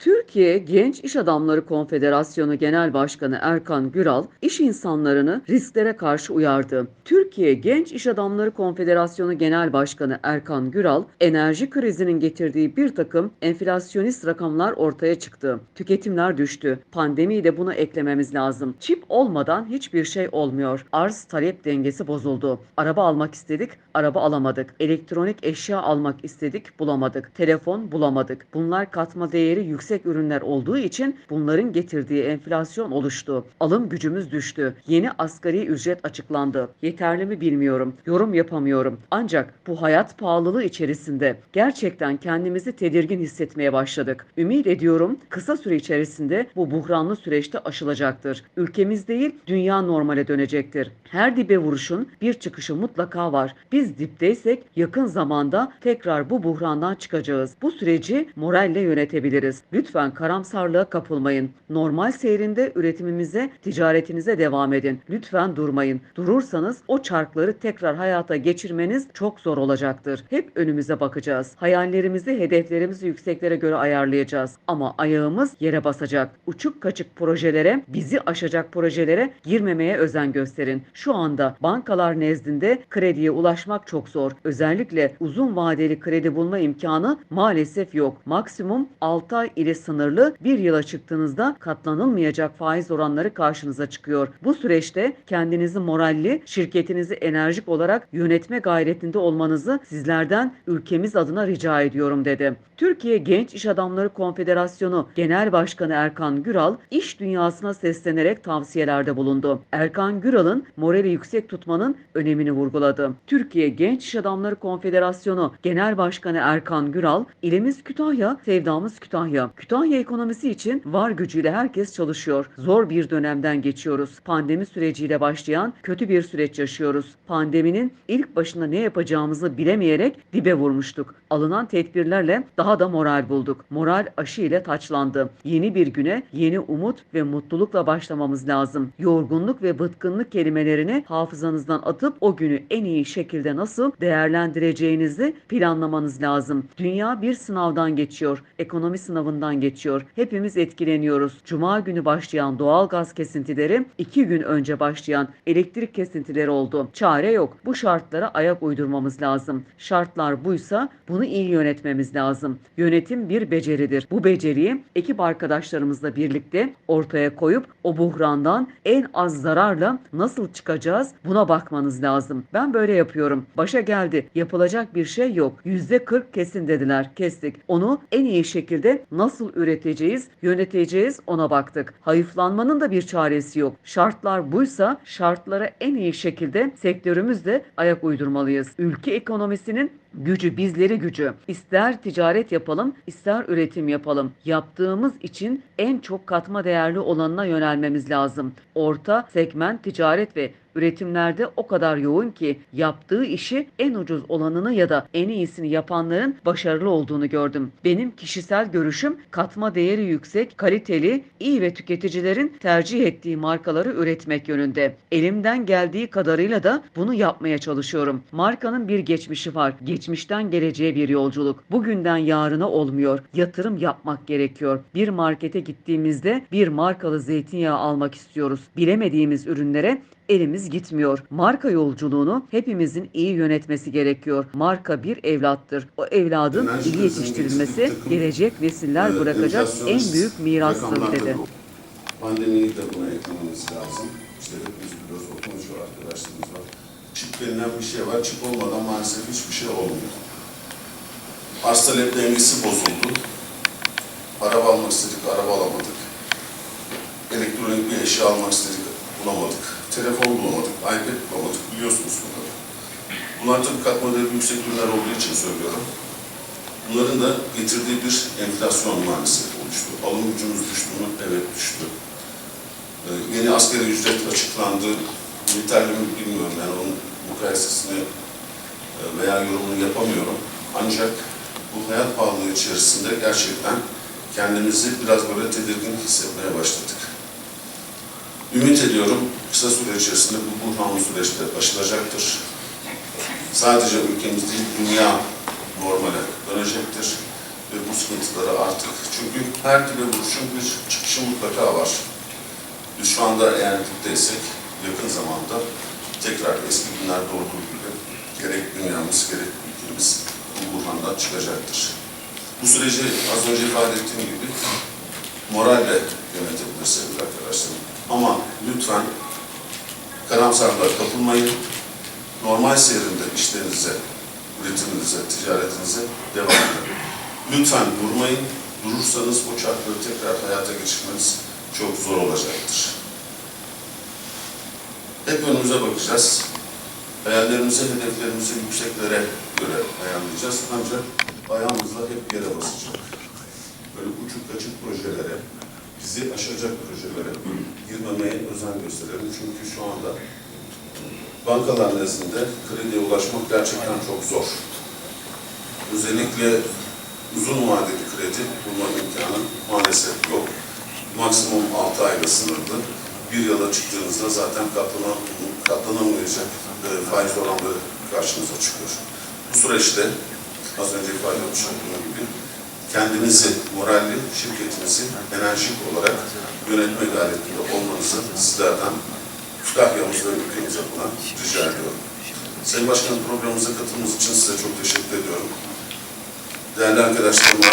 Türkiye Genç İş Adamları Konfederasyonu Genel Başkanı Erkan Güral, iş insanlarını risklere karşı uyardı. Türkiye Genç İş Adamları Konfederasyonu Genel Başkanı Erkan Güral, enerji krizinin getirdiği bir takım enflasyonist rakamlar ortaya çıktı. Tüketimler düştü. Pandemiyi de buna eklememiz lazım. Çip olmadan hiçbir şey olmuyor. Arz talep dengesi bozuldu. Araba almak istedik, araba alamadık. Elektronik eşya almak istedik, bulamadık. Telefon bulamadık. Bunlar katma değeri yüksek ürünler olduğu için bunların getirdiği enflasyon oluştu. Alım gücümüz düştü. Yeni asgari ücret açıklandı. Yeterli mi bilmiyorum. Yorum yapamıyorum. Ancak bu hayat pahalılığı içerisinde gerçekten kendimizi tedirgin hissetmeye başladık. Ümit ediyorum kısa süre içerisinde bu buhranlı süreçte aşılacaktır. Ülkemiz değil, dünya normale dönecektir. Her dibe vuruşun bir çıkışı mutlaka var. Biz dipteysek yakın zamanda tekrar bu buhrandan çıkacağız. Bu süreci moralle yönetebiliriz. Lütfen karamsarlığa kapılmayın. Normal seyrinde üretimimize, ticaretinize devam edin. Lütfen durmayın. Durursanız o çarkları tekrar hayata geçirmeniz çok zor olacaktır. Hep önümüze bakacağız. Hayallerimizi, hedeflerimizi yükseklere göre ayarlayacağız. Ama ayağımız yere basacak. Uçuk kaçık projelere, bizi aşacak projelere girmemeye özen gösterin. Şu anda bankalar nezdinde krediye ulaşmak çok zor. Özellikle uzun vadeli kredi bulma imkanı maalesef yok. Maksimum 6 ay ile sınırlı bir yıla çıktığınızda katlanılmayacak faiz oranları karşınıza çıkıyor. Bu süreçte kendinizi moralli, şirketinizi enerjik olarak yönetme gayretinde olmanızı sizlerden ülkemiz adına rica ediyorum dedi. Türkiye Genç İş Adamları Konfederasyonu Genel Başkanı Erkan Güral iş dünyasına seslenerek tavsiyelerde bulundu. Erkan Güral'ın morali yüksek tutmanın önemini vurguladı. Türkiye Genç İş Adamları Konfederasyonu Genel Başkanı Erkan Güral, ilimiz Kütahya, sevdamız Kütahya. Kütahya ekonomisi için var gücüyle herkes çalışıyor. Zor bir dönemden geçiyoruz. Pandemi süreciyle başlayan kötü bir süreç yaşıyoruz. Pandeminin ilk başında ne yapacağımızı bilemeyerek dibe vurmuştuk. Alınan tedbirlerle daha da moral bulduk. Moral aşı ile taçlandı. Yeni bir güne yeni umut ve mutlulukla başlamamız lazım. Yorgunluk ve bıtkınlık kelimelerini hafızanızdan atıp o günü en iyi şekilde nasıl değerlendireceğinizi planlamanız lazım. Dünya bir sınavdan geçiyor. Ekonomi sınavından geçiyor. Hepimiz etkileniyoruz. Cuma günü başlayan doğal gaz kesintileri iki gün önce başlayan elektrik kesintileri oldu. Çare yok. Bu şartlara ayak uydurmamız lazım. Şartlar buysa bunu iyi yönetmemiz lazım. Yönetim bir beceridir. Bu beceriyi ekip arkadaşlarımızla birlikte ortaya koyup o buhrandan en az zararla nasıl çıkacağız buna bakmanız lazım. Ben böyle yapıyorum. Başa geldi. Yapılacak bir şey yok. %40 kesin dediler. Kestik. Onu en iyi şekilde nasıl üreteceğiz, yöneteceğiz ona baktık. Hayıflanmanın da bir çaresi yok. Şartlar buysa şartlara en iyi şekilde sektörümüzde ayak uydurmalıyız. Ülke ekonomisinin gücü bizleri gücü. İster ticaret yapalım, ister üretim yapalım. Yaptığımız için en çok katma değerli olanına yönelmemiz lazım. Orta segment ticaret ve üretimlerde o kadar yoğun ki yaptığı işi en ucuz olanını ya da en iyisini yapanların başarılı olduğunu gördüm. Benim kişisel görüşüm katma değeri yüksek, kaliteli, iyi ve tüketicilerin tercih ettiği markaları üretmek yönünde. Elimden geldiği kadarıyla da bunu yapmaya çalışıyorum. Markanın bir geçmişi var. Geçmişten geleceğe bir yolculuk. Bugünden yarına olmuyor. Yatırım yapmak gerekiyor. Bir markete gittiğimizde bir markalı zeytinyağı almak istiyoruz. Bilemediğimiz ürünlere elimiz gitmiyor. Marka yolculuğunu hepimizin iyi yönetmesi gerekiyor. Marka bir evlattır. O evladın iyi yetiştirilmesi gelecek nesiller Ee, bırakacak en büyük mirastır dedi. Pandemiyi de buna eklememiz lazım. İşte hepimiz biliyoruz, okumuş var, arkadaşlarımız var. Çip denilen bir şey var. Çip olmadan maalesef hiçbir şey olmuyor. Arz talep dengesi bozuldu. Araba almak istedik, araba alamadık. Elektronik bir eşya almak istedik, bulamadık. Telefon bulamadık, iPad bulamadık. Biliyorsunuz bunları. Bunlar tabii katma değeri yüksek ürünler olduğu için söylüyorum. Bunların da getirdiği bir enflasyon maalesef oluştu. Alım gücümüz düştü mü? Evet düştü. Ee, yeni asgari ücret açıklandı. Yeterli mi bilmiyorum. Yani onun e, veya yorumunu yapamıyorum. Ancak bu hayat pahalılığı içerisinde gerçekten kendimizi biraz böyle tedirgin hissetmeye başladık. Ümit ediyorum kısa süre içerisinde bu buhranlı süreçte aşılacaktır. Sadece ülkemiz değil, dünya normale dönecektir. ve bu sıkıntıları artık çünkü her dibe vuruşun bir çıkışı mutlaka var. Biz şu anda eğer dipteysek yakın zamanda tekrar eski günlerde olduğu gibi gerek dünyamız gerek ülkemiz bu buhrandan çıkacaktır. Bu süreci az önce ifade ettiğim gibi moralle yönetebilir sevgili arkadaşlarım. Ama lütfen karamsarlığa kapılmayın. Normal seyrinde işlerinize, üretiminize, ticaretinize devam edin. Lütfen durmayın. Durursanız o çarkları tekrar hayata geçirmeniz çok zor olacaktır. Hep önümüze bakacağız. Hayallerimizi, hedeflerimizi yükseklere göre ayarlayacağız. Ancak ayağımızla hep yere basacak. Böyle uçuk kaçık projelere, bizi aşacak projelere girmemeye özen gösterelim. Çünkü şu anda bankalar nezdinde krediye ulaşmak gerçekten çok zor. Özellikle uzun vadeli kredi bulma imkanı maalesef yok. Maksimum 6 ayla sınırlı. Bir yıla çıktığınızda zaten katlanan, katlanamayacak e, faiz oranları karşınıza çıkıyor. Bu süreçte az önce ifade etmiş olduğum gibi kendinizi, moralli, şirketinizi enerjik olarak yönetme gayretinde olmanızı sizlerden Kütahya'mızda ülkemize buna rica ediyorum. Sayın Başkanım programımıza katılımınız için size çok teşekkür ediyorum. Değerli arkadaşlarıma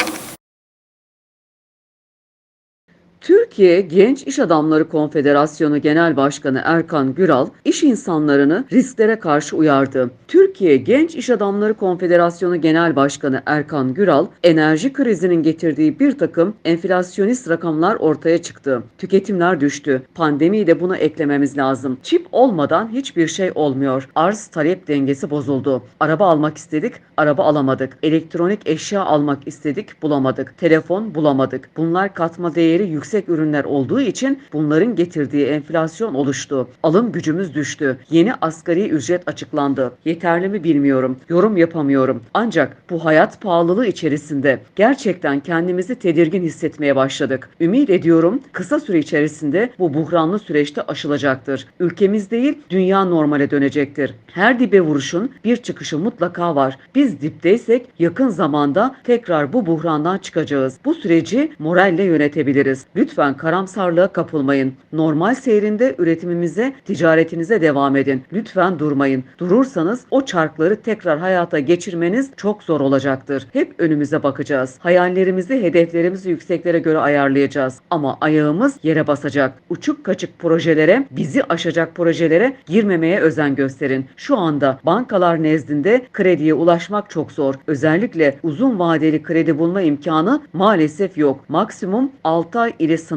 Türkiye Genç İş Adamları Konfederasyonu Genel Başkanı Erkan Güral, iş insanlarını risklere karşı uyardı. Türkiye Genç İş Adamları Konfederasyonu Genel Başkanı Erkan Güral, enerji krizinin getirdiği bir takım enflasyonist rakamlar ortaya çıktı. Tüketimler düştü. Pandemiyi de buna eklememiz lazım. Çip olmadan hiçbir şey olmuyor. Arz talep dengesi bozuldu. Araba almak istedik, araba alamadık. Elektronik eşya almak istedik, bulamadık. Telefon bulamadık. Bunlar katma değeri yüksek ürünler olduğu için bunların getirdiği enflasyon oluştu. Alım gücümüz düştü. Yeni asgari ücret açıklandı. Yeterli mi bilmiyorum. Yorum yapamıyorum. Ancak bu hayat pahalılığı içerisinde gerçekten kendimizi tedirgin hissetmeye başladık. Ümit ediyorum kısa süre içerisinde bu buhranlı süreçte aşılacaktır. Ülkemiz değil, dünya normale dönecektir. Her dibe vuruşun bir çıkışı mutlaka var. Biz dipteysek yakın zamanda tekrar bu buhrandan çıkacağız. Bu süreci moralle yönetebiliriz. Lütfen karamsarlığa kapılmayın. Normal seyrinde üretimimize, ticaretinize devam edin. Lütfen durmayın. Durursanız o çarkları tekrar hayata geçirmeniz çok zor olacaktır. Hep önümüze bakacağız. Hayallerimizi, hedeflerimizi yükseklere göre ayarlayacağız. Ama ayağımız yere basacak. Uçuk kaçık projelere, bizi aşacak projelere girmemeye özen gösterin. Şu anda bankalar nezdinde krediye ulaşmak çok zor. Özellikle uzun vadeli kredi bulma imkanı maalesef yok. Maksimum 6 ay ile sınırlı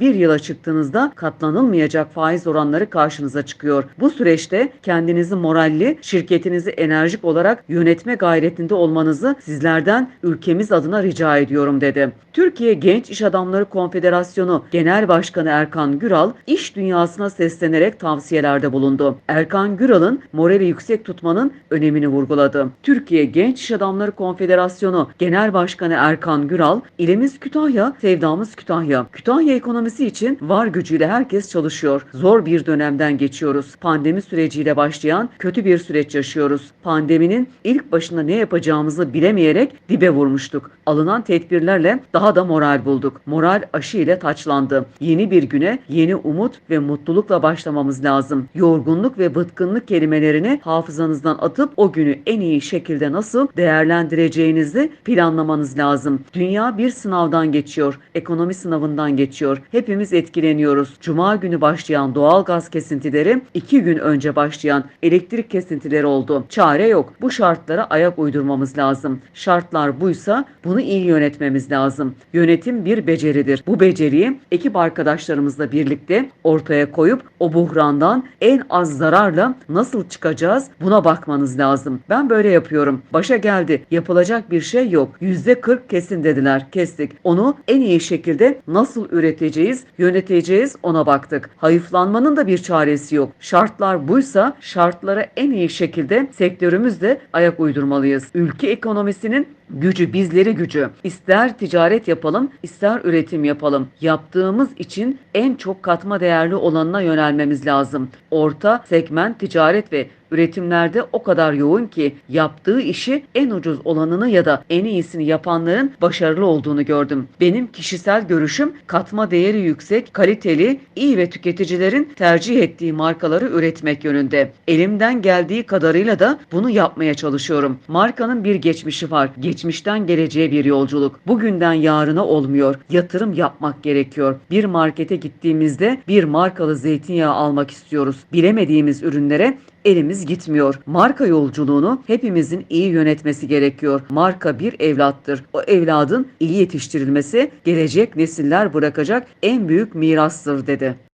bir yıla çıktığınızda katlanılmayacak faiz oranları karşınıza çıkıyor. Bu süreçte kendinizi moralli, şirketinizi enerjik olarak yönetme gayretinde olmanızı sizlerden ülkemiz adına rica ediyorum dedi. Türkiye Genç İş Adamları Konfederasyonu Genel Başkanı Erkan Güral iş dünyasına seslenerek tavsiyelerde bulundu. Erkan Güral'ın morali yüksek tutmanın önemini vurguladı. Türkiye Genç İş Adamları Konfederasyonu Genel Başkanı Erkan Güral, ilimiz Kütahya, sevdamız Kütahya. Kütahya ekonomisi için var gücüyle herkes çalışıyor. Zor bir dönemden geçiyoruz. Pandemi süreciyle başlayan kötü bir süreç yaşıyoruz. Pandeminin ilk başında ne yapacağımızı bilemeyerek dibe vurmuştuk. Alınan tedbirlerle daha da moral bulduk. Moral aşı ile taçlandı. Yeni bir güne yeni umut ve mutlulukla başlamamız lazım. Yorgunluk ve bıtkınlık kelimelerini hafızanızdan atıp o günü en iyi şekilde nasıl değerlendireceğinizi planlamanız lazım. Dünya bir sınavdan geçiyor. Ekonomi sınavından geçiyor. Hepimiz etkileniyoruz. Cuma günü başlayan doğal gaz kesintileri iki gün önce başlayan elektrik kesintileri oldu. Çare yok. Bu şartlara ayak uydurmamız lazım. Şartlar buysa bunu iyi yönetmemiz lazım. Yönetim bir beceridir. Bu beceriyi ekip arkadaşlarımızla birlikte ortaya koyup o buhrandan en az zararla nasıl çıkacağız buna bakmanız lazım. Ben böyle yapıyorum. Başa geldi. Yapılacak bir şey yok. %40 kesin dediler. Kestik. Onu en iyi şekilde nasıl üreteceğiz, yöneteceğiz ona baktık. Hayıflanmanın da bir çaresi yok. Şartlar buysa şartlara en iyi şekilde sektörümüzde ayak uydurmalıyız. Ülke ekonomisinin Gücü bizleri gücü. İster ticaret yapalım, ister üretim yapalım. Yaptığımız için en çok katma değerli olanına yönelmemiz lazım. Orta segment ticaret ve üretimlerde o kadar yoğun ki yaptığı işi en ucuz olanını ya da en iyisini yapanların başarılı olduğunu gördüm. Benim kişisel görüşüm katma değeri yüksek, kaliteli, iyi ve tüketicilerin tercih ettiği markaları üretmek yönünde. Elimden geldiği kadarıyla da bunu yapmaya çalışıyorum. Markanın bir geçmişi var. Geçmişten geleceğe bir yolculuk. Bugünden yarına olmuyor. Yatırım yapmak gerekiyor. Bir markete gittiğimizde bir markalı zeytinyağı almak istiyoruz. Bilemediğimiz ürünlere elimiz gitmiyor. Marka yolculuğunu hepimizin iyi yönetmesi gerekiyor. Marka bir evlattır. O evladın iyi yetiştirilmesi gelecek nesiller bırakacak en büyük mirastır dedi.